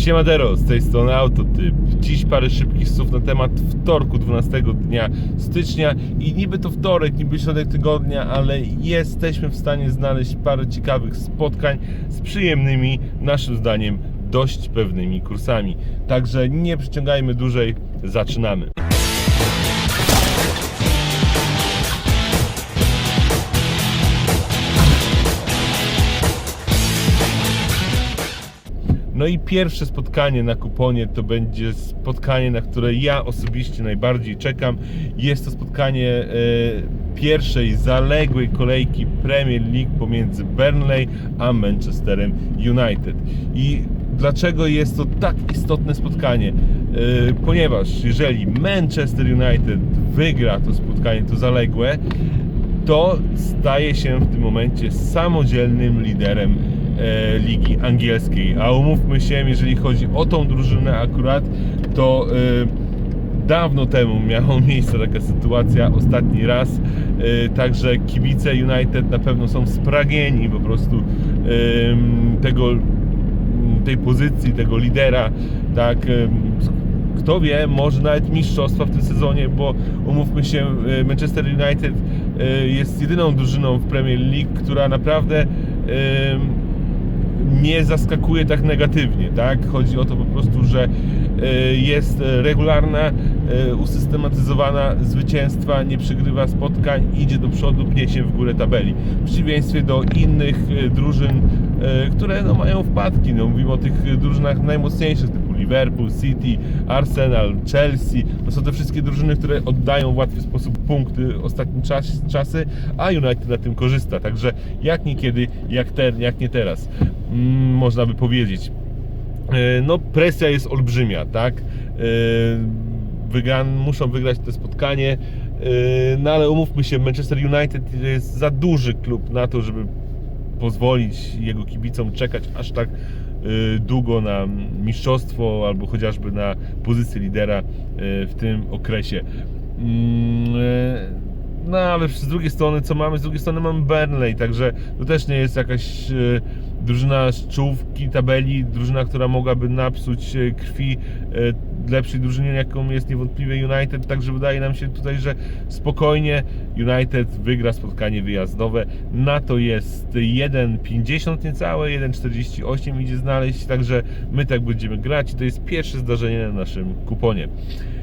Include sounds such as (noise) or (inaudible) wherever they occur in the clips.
Siemadero, z tej strony Autotyp. Dziś parę szybkich słów na temat wtorku 12 dnia stycznia i niby to wtorek, niby środek tygodnia, ale jesteśmy w stanie znaleźć parę ciekawych spotkań z przyjemnymi, naszym zdaniem, dość pewnymi kursami. Także nie przyciągajmy dłużej, zaczynamy. No i pierwsze spotkanie na kuponie to będzie spotkanie, na które ja osobiście najbardziej czekam. Jest to spotkanie e, pierwszej zaległej kolejki Premier League pomiędzy Burnley a Manchesterem United. I dlaczego jest to tak istotne spotkanie? E, ponieważ jeżeli Manchester United wygra to spotkanie, to zaległe, to staje się w tym momencie samodzielnym liderem ligi angielskiej. A umówmy się, jeżeli chodzi o tą drużynę akurat, to e, dawno temu miała (laughs) miejsce taka sytuacja, ostatni raz. E, także kibice United na pewno są spragnieni po prostu tego tej pozycji, tego lidera, tak, kto wie, może nawet mistrzostwa w tym sezonie, bo umówmy się, e, Manchester United e, jest jedyną drużyną w Premier League, która naprawdę nie zaskakuje tak negatywnie, tak? Chodzi o to po prostu, że e, jest regularna, e, usystematyzowana zwycięstwa, nie przegrywa spotkań, idzie do przodu, pnie się w górę tabeli. W przeciwieństwie do innych e, drużyn, które no, mają wpadki. No, mówimy o tych drużynach najmocniejszych, typu Liverpool, City, Arsenal, Chelsea. To są te wszystkie drużyny, które oddają w łatwy sposób punkty ostatnim czas, czasy, a United na tym korzysta. Także jak niekiedy, jak, ter, jak nie teraz, mm, można by powiedzieć. E, No, presja jest olbrzymia, tak? E, Wygan, muszą wygrać to spotkanie, e, no ale umówmy się, Manchester United jest za duży klub na to, żeby pozwolić jego kibicom czekać aż tak długo na mistrzostwo albo chociażby na pozycję lidera y, w tym okresie. Mm, y, No ale z drugiej strony, co mamy? Z drugiej strony mamy Burnley, także to też nie jest jakaś y, drużyna z czołówki tabeli, drużyna, która mogłaby napsuć y, krwi y, lepszej drużynie, jaką jest niewątpliwie United, także wydaje nam się tutaj, że spokojnie United wygra spotkanie wyjazdowe. Na to jest 1,50 niecałe, 1,48 idzie znaleźć, także my tak będziemy grać i to jest pierwsze zdarzenie na naszym kuponie.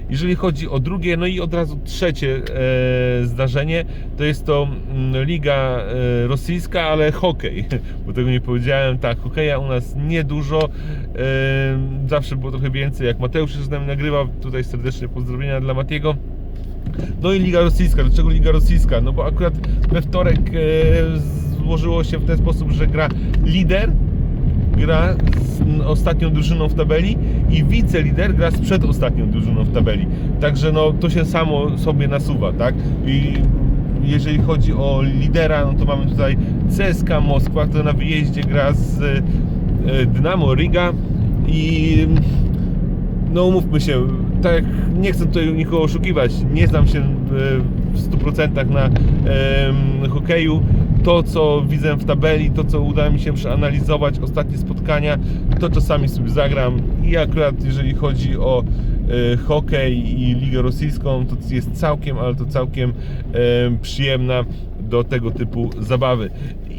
Jeżeli chodzi o drugie, no i od razu trzecie e, zdarzenie, to jest to mm, liga e, rosyjska, ale hokej, (laughs) bo tego nie powiedziałem. Tak, hokeja u nas niedużo, e, zawsze było trochę więcej, jak Mateusz się z nami nagrywa, tutaj serdecznie pozdrowienia dla Matiego. No i Liga Rosyjska. Dlaczego Liga Rosyjska? No bo akurat we wtorek złożyło się w ten sposób, że gra lider, gra z ostatnią drużyną w tabeli i wicelider gra z przedostatnią drużyną w tabeli. Także no to się samo sobie nasuwa, tak? I jeżeli chodzi o lidera, no to mamy tutaj CSKA Moskwa, która na wyjeździe gra z e, Dynamo Riga i no umówmy się, tak nie chcę tutaj nikogo oszukiwać, nie znam się e, w 100% na hokeju. To, co widzę w tabeli, to, co uda mi się przeanalizować, ostatnie spotkania, to czasami sobie zagram. I akurat jeżeli chodzi o e, hokej i ligę rosyjską, to jest całkiem, ale to całkiem em, przyjemna do tego typu zabawy.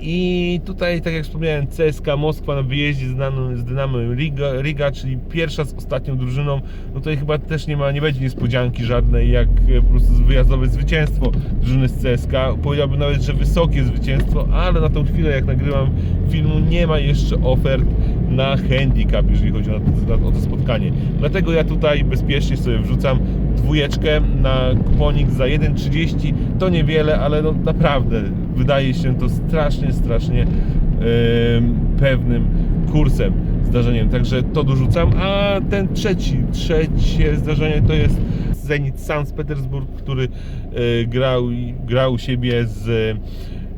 I tutaj, tak jak wspomniałem, CSKA Moskwa na wyjeździe z Dynamo Riga, Riga, czyli pierwsza z ostatnią drużyną. No tutaj chyba też nie ma, nie będzie niespodzianki żadnej, jak e, po prostu wyjazdowe zwycięstwo drużyny z CSKA. Powiedziałbym nawet, że wysokie zwycięstwo, ale na tą chwilę, jak nagrywam filmu, nie ma jeszcze ofert na handicap, jeżeli chodzi o to, o to spotkanie. Dlatego ja tutaj bezpiecznie sobie wrzucam dwójeczkę na kuponik za 1,30. To niewiele, ale no naprawdę wydaje się to strasznie, strasznie em, pewnym kursem, zdarzeniem. Także to dorzucam. A ten trzeci, trzecie zdarzenie to jest Zenit Sankt Petersburg, który e, grał, grał u siebie z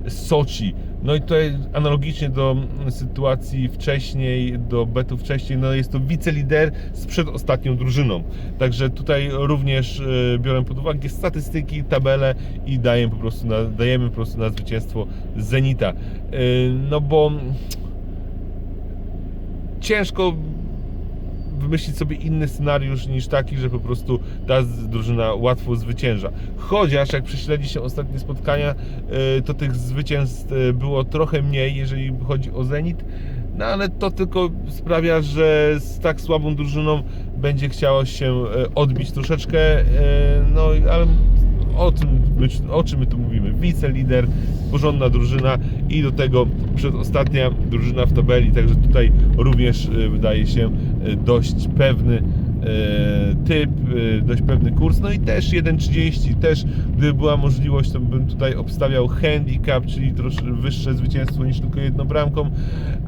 Soczi. No i tutaj analogicznie do sytuacji wcześniej, do betu wcześniej, no jest to wicelider z przedostatnią drużyną. Także tutaj również e, biorę pod uwagę statystyki, tabele i daję po prostu na, dajemy po prostu na zwycięstwo Zenita. E, No bo ciężko wymyślić sobie inny scenariusz niż taki, że po prostu ta drużyna łatwo zwycięża. Chociaż jak prześledzi się ostatnie spotkania, y, to tych zwycięstw y, było trochę mniej, jeżeli chodzi o Zenit. No ale to tylko sprawia, że z tak słabą drużyną będzie chciało się e, odbić troszeczkę. No ale o, tym, o czym my tu mówimy? Wicelider, porządna drużyna i do tego przedostatnia drużyna w tabeli, także tutaj również wydaje się dość pewny e, typ, e, dość pewny kurs. No i też 1,30, też gdyby była możliwość, to bym tutaj obstawiał handicap, czyli troszkę wyższe zwycięstwo niż tylko jedną bramką,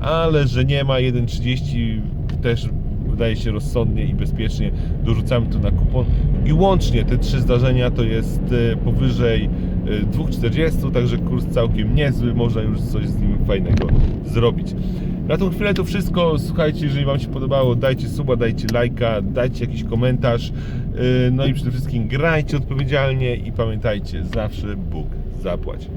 ale że nie ma 1,30 też wydaje się rozsądnie i bezpiecznie dorzucamy to na kupon i łącznie te trzy zdarzenia to jest e, powyżej e, 2,40, także kurs całkiem niezły, można już coś z nim fajnego zrobić. Na tą chwilę to wszystko. Słuchajcie, jeżeli Wam się podobało, dajcie suba, dajcie lajka, dajcie jakiś komentarz. e, No i przede wszystkim grajcie odpowiedzialnie i pamiętajcie, zawsze Bóg zapłać.